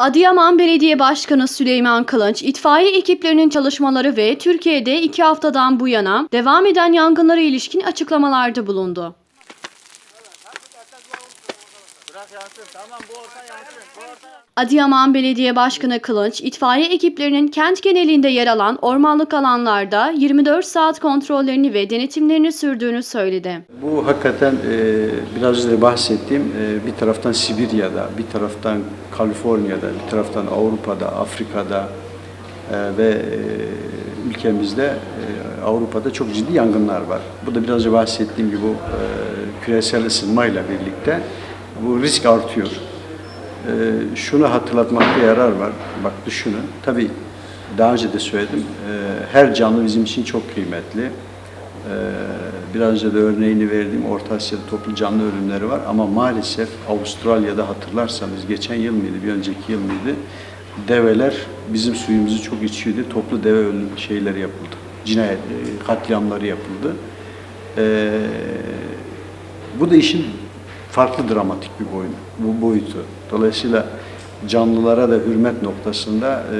Adıyaman Belediye Başkanı Süleyman Kılınç, itfaiye ekiplerinin çalışmaları ve Türkiye'de iki haftadan bu yana devam eden yangınlara ilişkin açıklamalarda bulundu. Adıyaman Belediye Başkanı Kılınç, itfaiye ekiplerinin kent genelinde yer alan ormanlık alanlarda 24 saat kontrollerini ve denetimlerini sürdüğünü söyledi. Bu hakikaten e, biraz önce bahsettiğim e, bir taraftan Sibirya'da, bir taraftan Kaliforniya'da, bir taraftan Avrupa'da, Afrika'da e, ve e, ülkemizde e, Avrupa'da çok ciddi yangınlar var. Bu da biraz önce bahsettiğim gibi bu e, küresel ısınmayla birlikte bu risk artıyor. E, şunu hatırlatmakta yarar var. Bak düşünün. Tabii daha önce de söyledim. e, her canlı bizim için çok kıymetli. Ee, Biraz önce de örneğini verdiğim Orta Asya'da toplu canlı ölümleri var ama maalesef Avustralya'da hatırlarsanız geçen yıl mıydı, bir önceki yıl mıydı? Develer bizim suyumuzu çok içiyordu. Toplu deve ölüm şeyleri yapıldı. Cinayet, e, katliamları yapıldı. Ee, bu da işin farklı dramatik bir boyunu, bu boyutu. Dolayısıyla canlılara da hürmet noktasında e,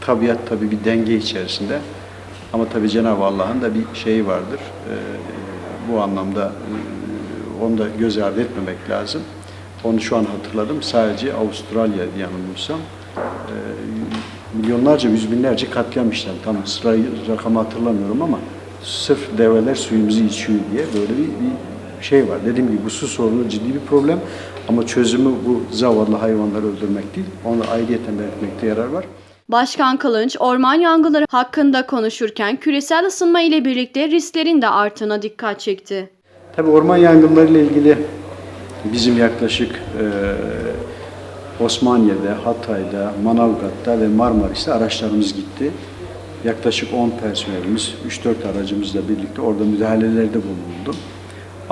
tabiat tabii bir denge içerisinde. Ama tabii Cenab-ı Allah'ın da bir şeyi vardır. Ee, bu anlamda e, onu da göz ardı etmemek lazım. Onu şu an hatırladım. Sadece Avustralya yanılmıyorsam e, milyonlarca, yüz binlerce katliam işlem. Tam sırayı, rakamı hatırlamıyorum ama sırf develer suyumuzu içiyor diye böyle bir, bir şey var. Dediğim gibi bu su sorunu ciddi bir problem ama çözümü bu zavallı hayvanları öldürmek değil. Onu ayrıyeten belirtmekte yarar var. Başkan Kılınç, orman yangınları hakkında konuşurken küresel ısınma ile birlikte risklerin de arttığına dikkat çekti. Tabii orman yangınları ile ilgili bizim yaklaşık e, Osmaniye'de, Hatay'da, Manavgat'ta ve Marmaris'te araçlarımız gitti. Yaklaşık 10 personelimiz, 3-4 aracımızla birlikte orada müdahalelerde bulundu.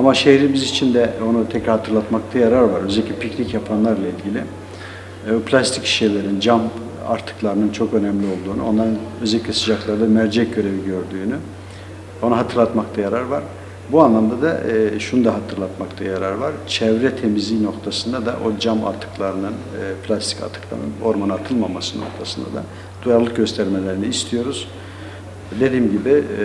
Ama şehrimiz için de onu tekrar hatırlatmakta yarar var. Özellikle piknik yapanlarla ilgili. E, plastik şişelerin, cam artıklarının çok önemli olduğunu, onların özellikle sıcaklarda mercek görevi gördüğünü onu hatırlatmakta yarar var. Bu anlamda da e, şunu da hatırlatmakta yarar var. Çevre temizliği noktasında da o cam atıklarının, e, plastik atıklarının ormana atılmaması noktasında da duyarlılık göstermelerini istiyoruz. Dediğim gibi e,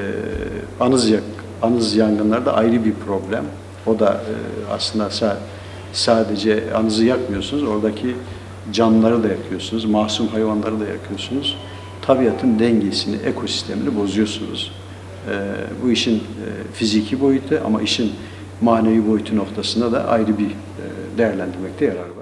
anız, yak, anız yangınları da ayrı bir problem. O da e, aslında sa- sadece anızı yakmıyorsunuz, oradaki canlıları da yakıyorsunuz, masum hayvanları da yakıyorsunuz. Tabiatın dengesini, ekosistemini bozuyorsunuz. Ee, bu işin e, fiziki boyutu ama işin manevi boyutu noktasında da ayrı bir e, değerlendirmekte yarar var.